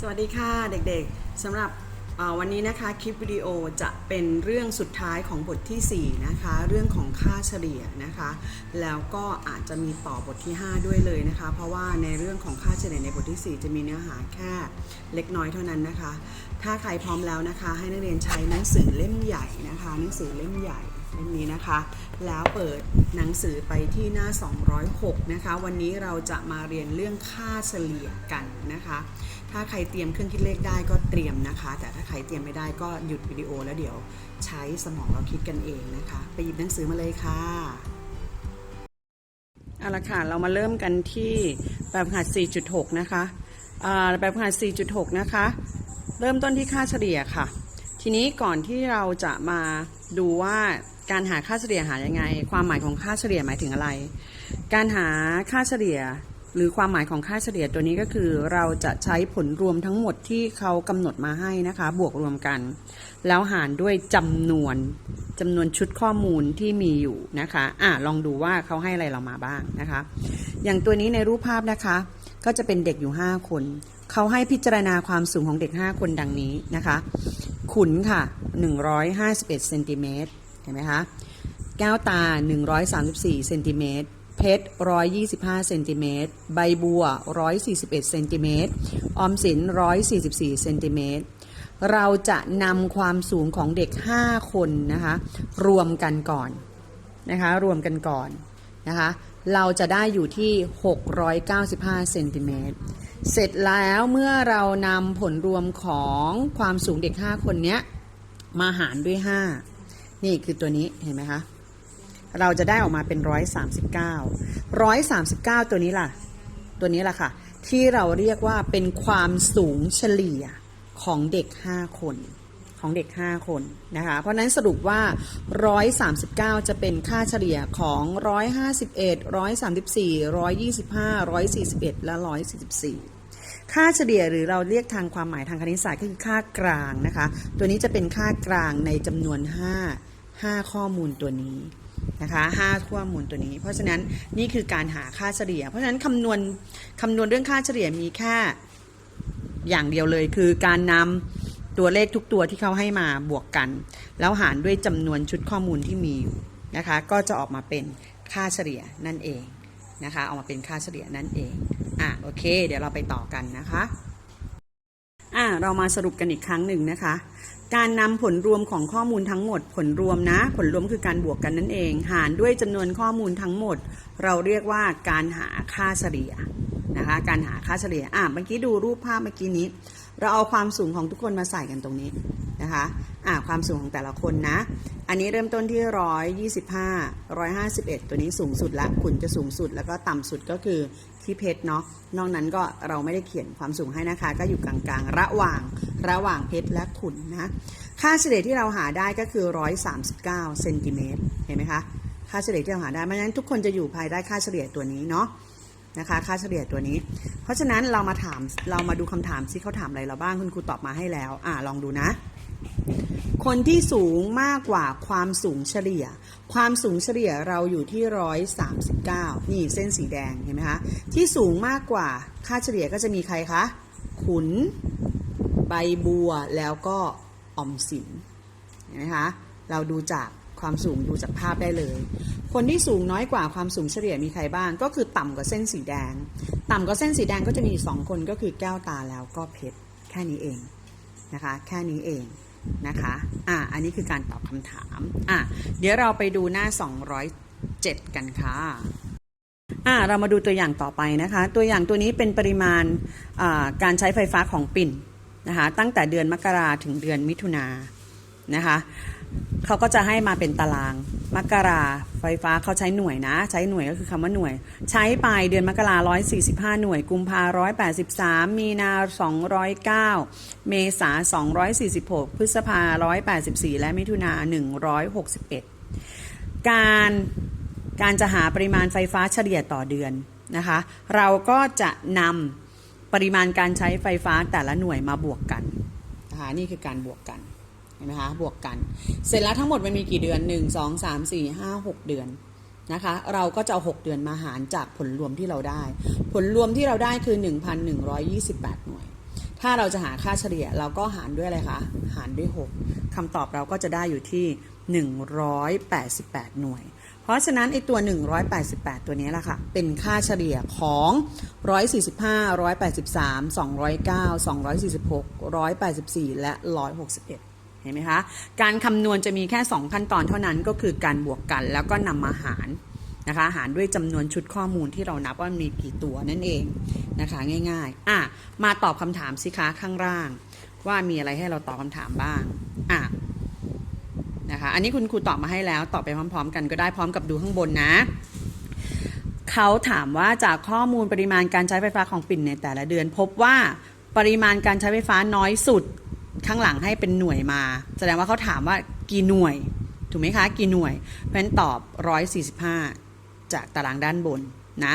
สวัสดีค่ะเด็กๆสำหรับวันนี้นะคะคลิปวิดีโอจะเป็นเรื่องสุดท้ายของบททีสี่ 4 นะคะ เรื่องของค่าเฉลี่ยนะคะ แล้วก็อาจจะมีต่อบทที่ 5 ด้วยเลยนะคะ เพราะว่าในเรื่องของค่าเฉลี่ยในบทที่ 4 จะมีเนื้อหาแค่เล็กน้อยเท่านั้นนะคะ ถ้าใครพร้อมแล้วนะคะ ให้นักเรียนใช้หนังสือเล่มใหญ่นะคะหนังสือเล่มใหญ่ เล่มนี้นะคะ แล้วเปิดหนังสือไปที่หน้า 206 นะคะ วันนี้เราจะมาเรียนเรื่องค่าเฉลี่ยกันนะคะ ถ้าใครเตรียมเครื่องคิดเลขได้ก็เตรียมนะคะ แต่ถ้าใครเตรียมไม่ได้ก็หยุดวิดีโอแล้วเดี๋ยวใช้สมองเราคิดกันเองนะคะ ไปหยิบหนังสือมาเลยค่ะเอาละค่ะ เรามาเริ่มกันที่แบบหัด4.6 นะคะแบบหัด4.6 นะคะ เริ่มต้นที่ค่าเฉลี่ยค่ะ ทีนี้ก่อนที่เราจะมาดูว่า การหาค่าเฉลี่ยหายังไง ความหมายของค่าเฉลี่ยหมายถึงอะไร การหาค่าเฉลี่ยหรือความหมายของค่าเฉลี่ยตัวนี้ก็คือเราจะใช้ผลรวมทั้งหมดที่เขากำหนดมาให้นะคะ บวกรวมกัน แล้วหารด้วยจำนวนจำนวนชุดข้อมูลที่มีอยู่นะคะอะลองดูว่าเขาให้อะไรเรามาบ้างนะคะ อย่างตัวนี้ในรูปภาพนะคะ ก็จะเป็นเด็กอยู่ 5 คน เขาให้พิจารณาความสูงของเด็ก 5 คนดังนี้นะคะ ขุนค่ะ 151เซนติเมตร เห็นไหมคะแก้วตา 134เซนติเมตรเพชร 125เซนติเมตรใบบัว 141เซนติเมตรออมสิน 144เซนติเมตรเราจะนำความสูงของเด็ก 5 คนนะคะ รวมกันก่อนนะคะ รวมกันก่อนนะคะ เราจะได้อยู่ที่ 695เซนติเมตรเสร็จแล้วเมื่อเรานำผลรวมของความสูงเด็ก 5 คนเนี้ยมาหารด้วย 5 นี่คือตัวนี้เห็นไหมคะเราจะได้ออกมาเป็น139 139ตัวนี้ล่ะ ตัวนี้ล่ะค่ะ ที่เราเรียกว่าเป็นความสูงเฉลี่ยของเด็ก5คนของเด็ก 5 คนนะคะ เพราะฉะนั้นสรุปว่า 139 จะเป็นค่าเฉลี่ยของ 151 134 125 141 และ 144 ค่าเฉลี่ยหรือเราเรียกทางความหมายทางคณิตศาสตร์ก็คือค่ากลางนะคะ ตัวนี้จะเป็นค่ากลางในจำนวน 5 5 ข้อมูลตัวนี้นะคะ5ข้อมูลตัวนี้ เพราะฉะนั้นนี่คือการหาค่าเฉลี่ย เพราะฉะนั้นคำนวณคำนวณเรื่องค่าเฉลี่ยมีแค่อย่างเดียวเลย คือการนำตัวเลขทุกตัวที่เขาให้มาบวกกัน แล้วหารด้วยจำนวนชุดข้อมูลที่มีอยู่นะคะก็จะออกมาเป็นค่าเฉลี่ยนั่นเองนะคะออกมาเป็นค่าเฉลี่ยนั่นเองอะโอเค เดี๋ยวเราไปต่อกันนะคะอะเรามาสรุปกันอีกครั้งหนึ่งนะคะ การนำผลรวมของข้อมูลทั้งหมด ผลรวมนะ ผลรวมคือการบวกกันนั่นเอง หารด้วยจำนวนข้อมูลทั้งหมด เราเรียกว่าการหาค่าเฉลี่ยนะคะ การหาค่าเฉลี่ยอะเมื่อกี้ดูรูปภาพเมื่อกี้นี้ เราเอาความสูงของทุกคนมาใส่กันตรงนี้นะคะ อะความสูงของแต่ละคนนะ อันนี้เริ่มต้นที่ร้อยยี่สิบห้าร้อยห้าสิบเอ็ดตัวนี้สูงสุดละขุนจะสูงสุดแล้วก็ต่ำสุดก็คือที่เพชรเนาะนอกนั้นก็เราไม่ได้เขียนความสูงให้นะคะ ก็อยู่กลางๆ ระหว่างระหว่างเพชรและขุนนะค่าเฉลี่ยที่เราหาได้ก็คือ139เซนติเมตรเห็นไหมคะค่าเฉลี่ยที่เราหาได้เพราะฉะนั้นทุกคนจะอยู่ภายใต้ค่าเฉลี่ยตัวนี้เนาะนะคะค่าเฉลี่ยตัวนี้ เพราะฉะนั้นเรามาถามเรามาดูคำถามซิเขาถามอะไรเราบ้างคุณครูตอบมาให้แล้ว อ่าลองดูนะ คนที่สูงมากกว่าความสูงเฉลี่ย ความสูงเฉลี่ยเราอยู่ที่139นี่เส้นสีแดงเห็นไหมคะ ที่สูงมากกว่าค่าเฉลี่ยก็จะมีใครคะ ขุน ใบบัวแล้วก็ออมสินเห็นไหมคะ เราดูจากความสูงดูจากภาพได้เลย คนที่สูงน้อยกว่าความสูงเฉลี่ยมีใครบ้าง ก็คือต่ำกว่าเส้นสีแดง ต่ำกว่าเส้นสีแดงก็จะมีสองคนก็คือแก้วตาแล้วก็เพชรแค่นี้เองนะคะ แค่นี้เอง นะคะ อ่า อันนี้คือการตอบคำถาม อ่าเดี๋ยวเราไปดูหน้า 207 กันค่ะ อ่า เรามาดูตัวอย่างต่อไปนะคะ ตัวอย่างตัวนี้เป็นปริมาณอ่าการใช้ไฟฟ้าของปิ่นนะคะ ตั้งแต่เดือนมกราถึงเดือนมิถุนานะคะ เขาก็จะให้มาเป็นตาราง มกราไฟฟ้าเขาใช้หน่วยนะ ใช้หน่วยก็คือคำว่าหน่วย ใช้ไปเดือนมกรา145 หน่วย กุมภา183 มีนา 209 เมษา246 พฤษภา 184 และมิถุนา 161 การการจะหาปริมาณไฟฟ้าเฉลี่ยต่อเดือนนะคะ เราก็จะนำปริมาณการใช้ไฟฟ้าแต่ละหน่วยมาบวกกันนะคะนี่คือการบวกกัน เห็นไหมคะบวกกัน เสร็จแล้วทั้งหมดมันมีกี่เดือน 1 2 3 4 5 6 เดือนนะคะ เราก็จะเอา6เดือนมาหารจากผลรวมที่เราได้ ผลรวมที่เราได้คือ 1,128 หน่วย ถ้าเราจะหาค่าเฉลี่ยเราก็หารด้วยอะไรคะหารด้วย 6คำตอบเราก็จะได้อยู่ที่ 188 หน่วย เพราะฉะนั้นไอตัว 188 ตัวนี้แหละค่ะ เป็นค่าเฉลี่ยของ 145 183 209 246 184 และ 161 เห็นไหมคะการคำนวณจะมีแค่ 2 ขั้นตอนเท่านั้นก็คือการบวกกันแล้วก็นำมาหารนะคะหารด้วยจำนวนชุดข้อมูลที่เรานับว่ามีกี่ตัวนั่นเองนะคะง่ายๆอะมาตอบคำถามสิคะข้างล่าง ว่ามีอะไรให้เราตอบคำถามบ้างอะนะคะอันนี้คุณครูตอบมาให้แล้วตอบไปพร้อม ๆ กันก็ได้พร้อมกับดูข้างบนนะ เขาถามว่าจากข้อมูลปริมาณการใช้ไฟฟ้าของปิ่นในแต่ละเดือน พบว่าปริมาณการใช้ไฟฟ้าน้อยสุด ข้างหลังให้เป็นหน่วยมา แสดงว่าเขาถามว่ากี่หน่วย ถูกไหมคะ กี่หน่วย เพราะฉะนั้นตอบ 145 จากตารางด้านบนนะ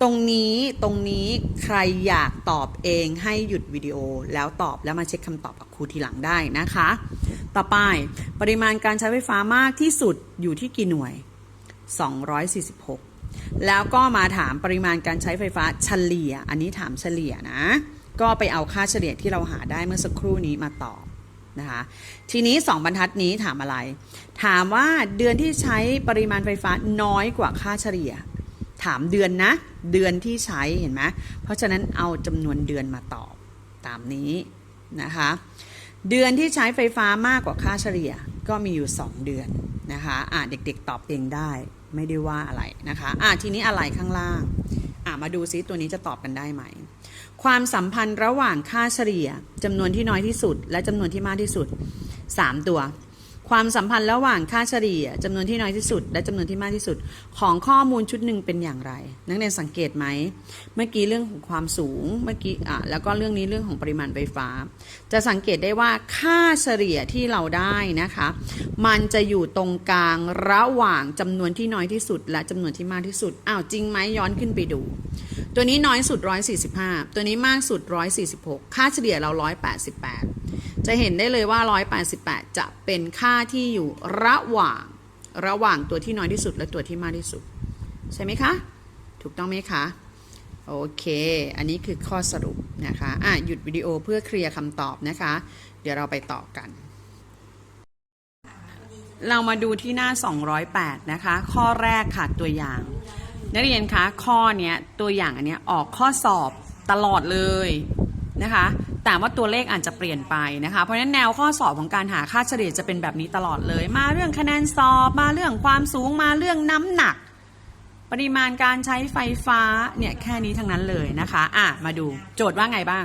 ตรงนี้ตรงนี้ใครอยากตอบเองให้หยุดวิดีโอแล้วตอบแล้วมาเช็คคำตอบกับครูทีหลังได้นะคะ ต่อไปปริมาณการใช้ไฟฟ้ามากที่สุดอยู่ที่กี่หน่วย 246 แล้วก็มาถามปริมาณการใช้ไฟฟ้าเฉลี่ย อันนี้ถามเฉลี่ยนะ ก็ไปเอาค่าเฉลี่ยที่เราหาได้เมื่อสักครู่นี้มาตอบนะคะทีนี้ 2 บรรทัดนี้ถามอะไร ถามว่าเดือนที่ใช้ปริมาณไฟฟ้าน้อยกว่าค่าเฉลี่ย ถามเดือนนะ เดือนที่ใช้เห็นไหมเพราะฉะนั้นเอาจำนวนเดือนมาตอบตามนี้นะคะเดือนที่ใช้ไฟฟ้ามากกว่าค่าเฉลี่ยก็มีอยู่ 2 เดือนนะคะอะเด็กๆ ตอบเองได้ไม่ได้ว่าอะไรนะคะอะทีนี้อะไรข้างล่างอะมาดูซิตัวนี้จะตอบกันได้ไหม ความสัมพันธ์ระหว่างค่าเฉลี่ยจำนวนที่น้อยที่สุด และจำนวนที่มากที่สุด 3 ตัว ความสัมพันธ์ระหว่างค่าเฉลี่ยจำนวนที่น้อยที่สุด และจำนวนที่มากที่สุด ของข้อมูลชุดหนึ่งเป็นอย่างไร นักเรียนสังเกตไหมเมื่อกี้เรื่องของความสูงเมื่อกี้อะแล้วก็เรื่องนี้เรื่องของปริมาณไฟฟ้า จะสังเกตได้ว่าค่าเฉลี่ยที่เราได้นะคะ มันจะอยู่ตรงกลางระหว่างจำนวนที่น้อยที่สุด และจำนวนที่มากที่สุดอ้าวจริงไหมย้อนขึ้นไปดู ตัวนี้น้อยสุด 145 ตัวนี้มากสุด 146 ค่าเฉลี่ยเรา 188 จะเห็นได้เลยว่า 188 จะเป็นค่าที่อยู่ระหว่างระหว่างตัวที่น้อยที่สุดและตัวที่มากที่สุด ใช่ไหมคะ ถูกต้องไหมคะ โอเค อันนี้คือข้อสรุปนะคะอะหยุดวิดีโอเพื่อเคลียร์คำตอบนะคะ เดี๋ยวเราไปต่อกัน เรามาดูที่หน้า 208 นะคะ ข้อแรกค่ะตัวอย่าง นักเรียนคะข้อเนี้ยตัวอย่างอันเนี้ยออกข้อสอบตลอดเลยนะคะ แต่ว่าตัวเลขอาจจะเปลี่ยนไปนะคะ เพราะฉะนั้นแนวข้อสอบของการหาค่าเฉลี่ยจะเป็นแบบนี้ตลอดเลย มาเรื่องคะแนนสอบมาเรื่องความสูงมาเรื่องน้ำหนัก ปริมาณการใช้ไฟฟ้าเนี่ยแค่นี้ทั้งนั้นเลยนะคะ อะมาดูโจทย์ว่าไงบ้าง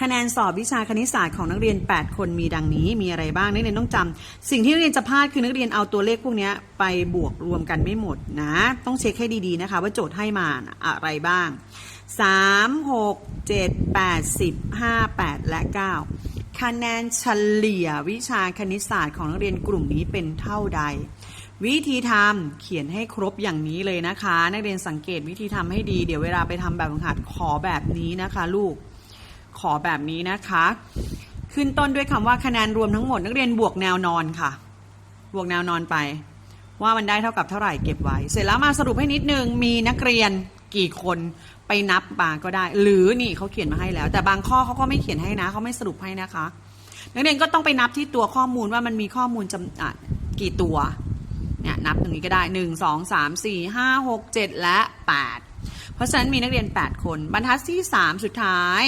คะแนนสอบวิชาคณิตศาสตร์ของนักเรียน 8 คนมีดังนี้มีอะไรบ้างนักเรียนต้องจำสิ่งที่นักเรียนจะพลาดคือนักเรียนเอาตัวเลขพวกนี้ไปบวกรวมกันไม่หมดนะ ต้องเช็คให้ดีๆนะคะ ว่าโจทย์ให้มาอะไรบ้าง 3 6 7 8 10 5 8 และ 9 คะแนนเฉลี่ยวิชาคณิตศาสตร์ของนักเรียนกลุ่มนี้เป็นเท่าใดวิธีทำเขียนให้ครบอย่างนี้เลยนะคะ นักเรียนสังเกตวิธีทำให้ดี เดี๋ยวเวลาไปทำแบบฝึกหัดขอแบบนี้นะคะลูก ขอแบบนี้นะคะ ขึ้นต้นด้วยคำว่าคะแนนรวมทั้งหมด นักเรียนบวกแนวนอนค่ะ บวกแนวนอนไป ว่ามันได้เท่ากับเท่าไหร่เก็บไว้ เสร็จแล้วมาสรุปให้นิดนึง มีนักเรียนกี่คนไปนับมาก็ได้ หรือนี่เขาเขียนมาให้แล้ว แต่บางข้อเขาก็ไม่เขียนให้นะเขาไม่สรุปให้นะคะ นักเรียนก็ต้องไปนับที่ตัวข้อมูลว่ามันมีข้อมูลจำกี่ตัวเนี่ยนับตรงนี้ก็ได้ 1 2 3 4 5 6 7 และ 8 เพราะฉะนั้นมีนักเรียน 8 คน บรรทัดที่ 3 สุดท้าย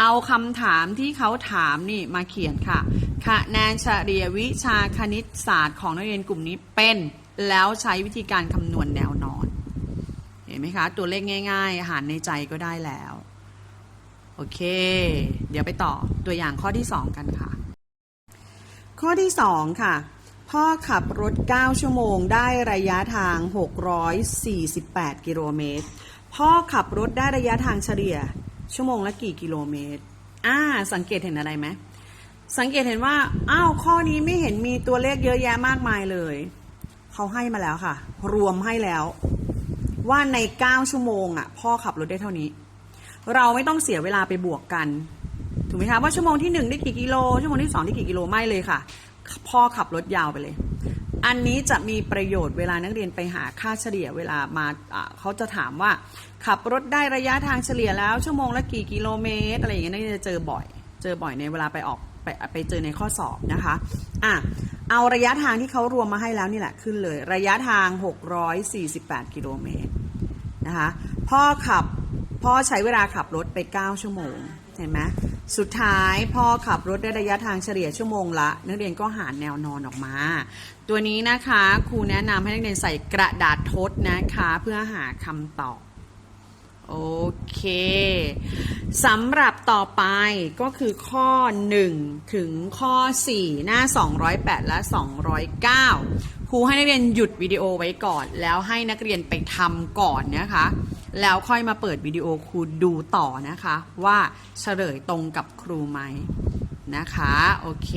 เอาคำถามที่เขาถามนี่มาเขียนค่ะ คะแนนเฉลี่ยวิชาคณิตศาสตร์ของนักเรียนกลุ่มนี้เป็นแล้วใช้วิธีการคำนวณแนวนอน เห็นไหมคะ ตัวเลขง่าย ๆ หารในใจก็ได้แล้ว โอเค เดี๋ยวไปต่อตัวอย่างข้อที่ 2 กันค่ะ ข้อที่ 2 ค่ะ พ่อขับรถ 9 ชั่วโมงได้ระยะทาง 648 กิโลเมตร พ่อขับรถได้ระยะทางเฉลี่ย ชั่วโมงละกี่กิโลเมตร อ่า สังเกตเห็นอะไรไหม สังเกตเห็นว่า อ้าว ข้อนี้ไม่เห็นมีตัวเลขเยอะแยะมากมายเลย เขาให้มาแล้วค่ะ รวมให้แล้ว ว่าใน 9 ชั่วโมงอะ พ่อขับรถได้เท่านี้ เราไม่ต้องเสียเวลาไปบวกกัน ถูกไหมคะ ว่าชั่วโมงที่ 1 ได้กี่กิโล ชั่วโมงที่ 2 ได้กี่กิโล ไม่เลยค่ะ พ่อขับรถยาวไปเลย อันนี้จะมีประโยชน์เวลานักเรียนไปหาค่าเฉลี่ยเวลามาเขาจะถามว่า ขับรถได้ระยะทางเฉลี่ยแล้ว ชั่วโมงละกี่กิโลเมตร อะไรอย่างเงี้ยนักเรียนจะเจอบ่อย เจอบ่อยในเวลาไปออกไปไปเจอในข้อสอบนะคะอะเอาระยะทางที่เขารวมมาให้แล้วนี่แหละขึ้นเลย ระยะทาง 648 กิโลเมตรนะคะพ่อขับพ่อใช้เวลาขับรถไป 9 ชั่วโมง เห็นไหม สุดท้ายพ่อขับรถได้ระยะทางเฉลี่ยชั่วโมงละ นักเรียนก็หาแนวนอนออกมา ตัวนี้นะคะครูแนะนำให้นักเรียนใส่กระดาษทดนะคะ เพื่อหาคำตอบโอเคสำหรับต่อไปก็คือข้อ 1 ถึงข้อ 4 หน้า 208 และ 209 ครูให้นักเรียนหยุดวิดีโอไว้ก่อน แล้วให้นักเรียนไปทำก่อนนะคะ แล้วค่อยมาเปิดวิดีโอครูดูต่อนะคะ ว่าเฉลยตรงกับครูไหมนะคะ โอเค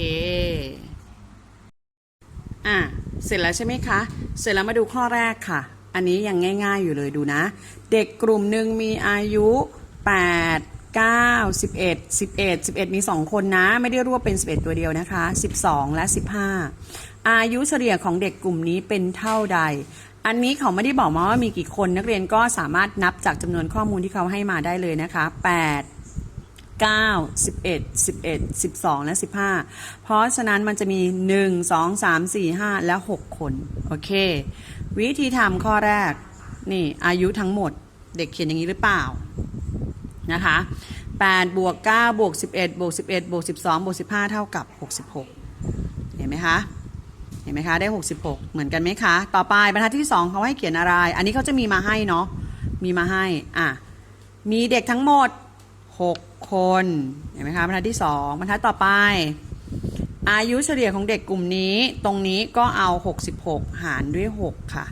อะ เสร็จแล้วใช่ไหมคะ เสร็จแล้วมาดูข้อแรกค่ะ อันนี้ยังง่าย ๆ อยู่เลยดูนะ เด็กกลุ่มหนึ่งมีอายุ 8 9 11 11 11 มี 2 คนนะ ไม่ได้รวบเป็น 11 ตัวเดียวนะคะ 12 และ 15 อายุเฉลี่ยของเด็กกลุ่มนี้เป็นเท่าใด อันนี้เขาไม่ได้บอกมาว่ามีกี่คนนักเรียนก็สามารถนับจากจำนวนข้อมูลที่เขาให้มาได้เลยนะคะ 8 9 11 11 12 และ 15 เพราะฉะนั้นมันจะมี 1 2 3 4 5 และ 6 คน โอเค วิธีทำข้อแรก นี่อายุทั้งหมดเด็กเขียนอย่างนี้หรือเปล่า นะคะ8บวก9บวก11บวก11บวก12บวก15 เท่ากับ 66 เห็นไหมคะ เห็นไหมคะได้ 66 เหมือนกันไหมคะ ต่อไปบรรทัดที่ 2เขาให้เขียนอะไร อันนี้เขาจะมีมาให้เนาะมีมาให้อะมีเด็กทั้งหมด 6 คนเห็นไหมคะบรรทัดที่ 2 บรรทัดต่อไป อายุเฉลี่ยของเด็กกลุ่มนี้ ตรงนี้ก็เอา 66 หารด้วย 6 ค่ะ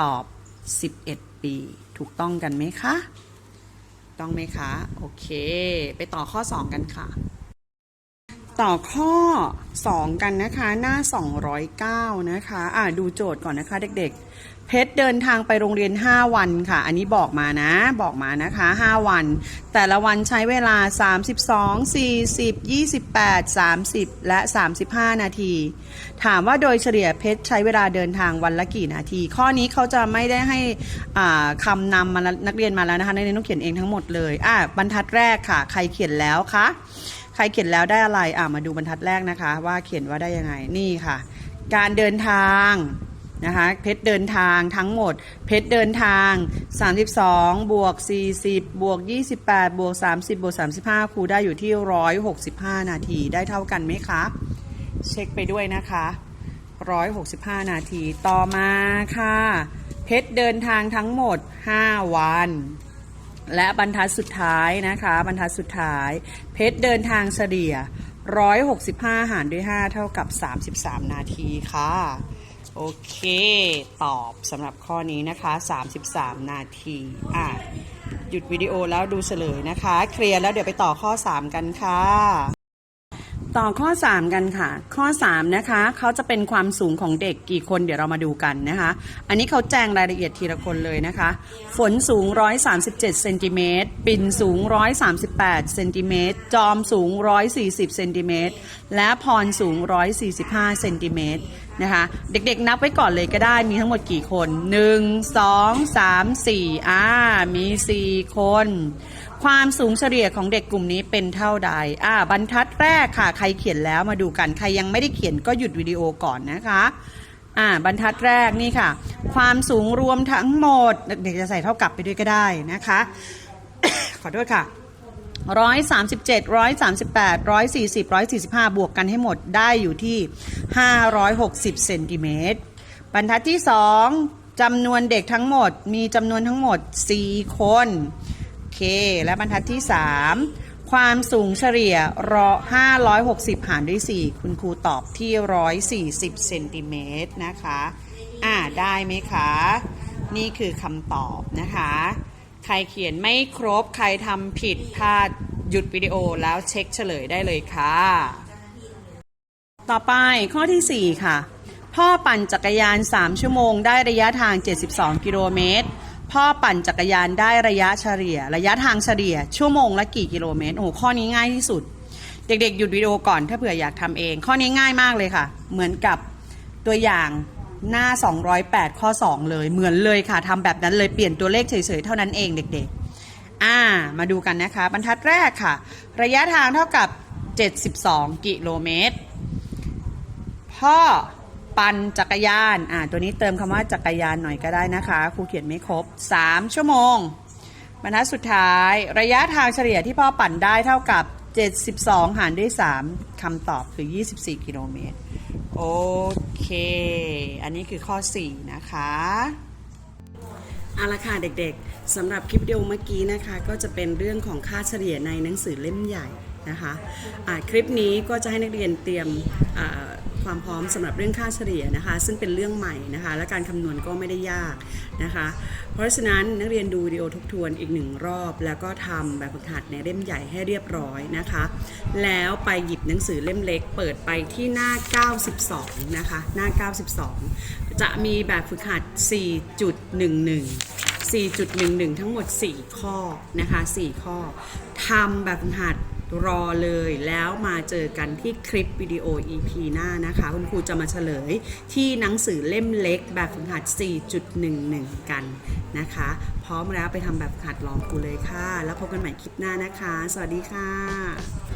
ตอบ 11 ปี ถูกต้องกันไหมคะ ต้องไหมคะ โอเค ไปต่อข้อ 2 กันค่ะ ต่อข้อ 2 กันนะคะหน้า 209 นะคะอ่าดูโจทย์ก่อนนะคะเด็กๆ เพชรเดินทางไปโรงเรียน 5 วันค่ะ อันนี้บอกมานะ บอกมานะคะ 5 วัน แต่ละวันใช้เวลา 32 40 28 30 และ 35 นาที ถามว่าโดยเฉลี่ยเพชรใช้เวลาเดินทางวันละกี่นาที ข้อนี้เขาจะไม่ได้ให้คำนำมานักเรียนมาแล้วนะคะนักเรียนต้องเขียนเองทั้งหมดเลยอะบรรทัดแรกค่ะ ใครเขียนแล้วคะ ครเขียนแล้วได้อะไรอะมาดูบรรทัดแรกนะคะ ว่าเขียนว่าได้ยังไงนี่ค่ะ การเดินทางนะคะเพชรเดินทางทั้งหมด เพชรเดินทาง 32 บวก 40 บวก 28 บวก 30 บวก 35 ครูได้อยู่ที่ 165 นาทีได้เท่ากันไหมคะ เช็คไปด้วยนะคะ 165 นาทีต่อมาค่ะ เพชรเดินทางทั้งหมด 5 วัน และบรรทัดสุดท้ายนะคะ บรรทัดสุดท้าย เพชรเดินทางเฉลี่ย 165 หารด้วย 5 เท่ากับ 33 นาทีค่ะ โอเค ตอบสำหรับข้อนี้นะคะ 33 นาทีอะหยุดวิดีโอแล้วดูเฉลยนะคะ เคลียร์แล้วเดี๋ยวไปต่อข้อ 3 กันค่ะ ต่อข้อ 3 กันค่ะ ข้อ 3 นะคะเขาจะเป็นความสูงของเด็กกี่คนเดี๋ยวเรามาดูกันนะคะ อันนี้เขาแจ้งรายละเอียดทีละคนเลยนะคะ ฝนสูง 137เซนติเมตรปิ่นสูง 138เซนติเมตรจอมสูง 140เซนติเมตรและพรสูง 145เซนติเมตรนะคะเด็กๆนับไว้ก่อนเลยก็ได้มีทั้งหมดกี่คน 1 2 3 4อ่ามี 4 คน ความสูงเฉลี่ยของเด็กกลุ่มนี้เป็นเท่าใด อ่า บรรทัดแรกค่ะ ใครเขียนแล้วมาดูกัน ใครยังไม่ได้เขียนก็หยุดวิดีโอก่อนนะคะ อ่า บรรทัดแรกนี่ค่ะ ความสูงรวมทั้งหมด เด็กๆจะใส่เท่ากับไปด้วยก็ได้นะคะ ขอโทษค่ะร้อยสามสิบเจ็ดร้อยสามสิบแปดร้อยสี่สิบร้อยสี่สิบห้าบวกกันให้หมดได้อยู่ที่ห้าร้อยหกสิบเซนติเมตร บรรทัดที่สองจำนวนเด็กทั้งหมดมีจำนวนทั้งหมดสี่คน เค และบรรทัดที่ 3 ความสูงเฉลี่ยรอ560 หารด้วย 4 คุณครูตอบที่ 140 เซนติเมตรนะคะ อ่า ได้ไหมคะ นี่คือคำตอบนะคะ ใครเขียนไม่ครบ ใครทำผิดพลาดหยุดวิดีโอแล้วเช็คเฉลยได้เลยค่ะ ต่อไปข้อทีสี่4 ค่ะ พ่อปั่นจักรยาน 3 ชั่วโมงได้ระยะทาง 72 กิโลเมตร พ่อปั่นจักรยานได้ระยะเฉลี่ย ระยะทางเฉลี่ย ชั่วโมงละกี่กิโลเมตรโอ้ข้อนี้ง่ายที่สุด เด็กๆ หยุดวิดีโอก่อนถ้าเผื่ออยากทำเอง ข้อนี้ง่ายมากเลยค่ะ เหมือนกับตัวอย่างหน้า 208 ข้อ 2 เลยเหมือนเลยค่ะทำแบบนั้นเลยเปลี่ยนตัวเลขเฉยๆ เท่านั้นเองเด็กๆ อ่า มาดูกันนะคะ บรรทัดแรกค่ะ ระยะทางเท่ากับ 72 กิโลเมตรพ่อ ปั่นจักรยาน อ่า ตัวนี้เติมคำว่าจักรยานหน่อยก็ได้นะคะ ครูเขียนไม่ครบ 3 ชั่วโมง บรรทัดสุดท้าย ระยะทางเฉลี่ยที่พ่อปั่นได้เท่ากับ 72 หารด้วย 3คำตอบคือ 24 กิโลเมตร โอเค อันนี้คือข้อ 4 นะคะเอาละค่ะเด็กๆสำหรับคลิปวิดีโอเมื่อกี้นะคะ ก็จะเป็นเรื่องของค่าเฉลี่ยในหนังสือเล่มใหญ่ นะคะะคลิปนี้ก็จะให้นักเรียนเตรียมความพร้อมสำหรับเรื่องค่าเฉลี่ยนะคะ ซึ่งเป็นเรื่องใหม่นะคะ และการคำนวณก็ไม่ได้ยากนะคะ เพราะฉะนั้นนักเรียนดูวิดีโอทบทวนอีกหนึ่งรอบ แล้วก็ทำแบบฝึกหัดในเล่มใหญ่ให้เรียบร้อยนะคะ แล้วไปหยิบหนังสือเล่มเล็ก เปิดไปที่หน้า 92 นะคะ หน้า 92 จะมีแบบฝึกหัด 4.11 4.11 ทั้งหมด 4 ข้อนะคะ 4 ข้อทำแบบฝึกหัด รอเลยแล้วมาเจอกันที่คลิปวิดีโอ EP หน้านะคะ คุณครูจะมาเฉลยที่หนังสือเล่มเล็กแบบฝึกหัด 4.11 กันนะคะ พร้อมแล้วไปทำแบบฝึกหัดลองครูเลยค่ะ แล้วพบกันใหม่คลิปหน้านะคะ สวัสดีค่ะ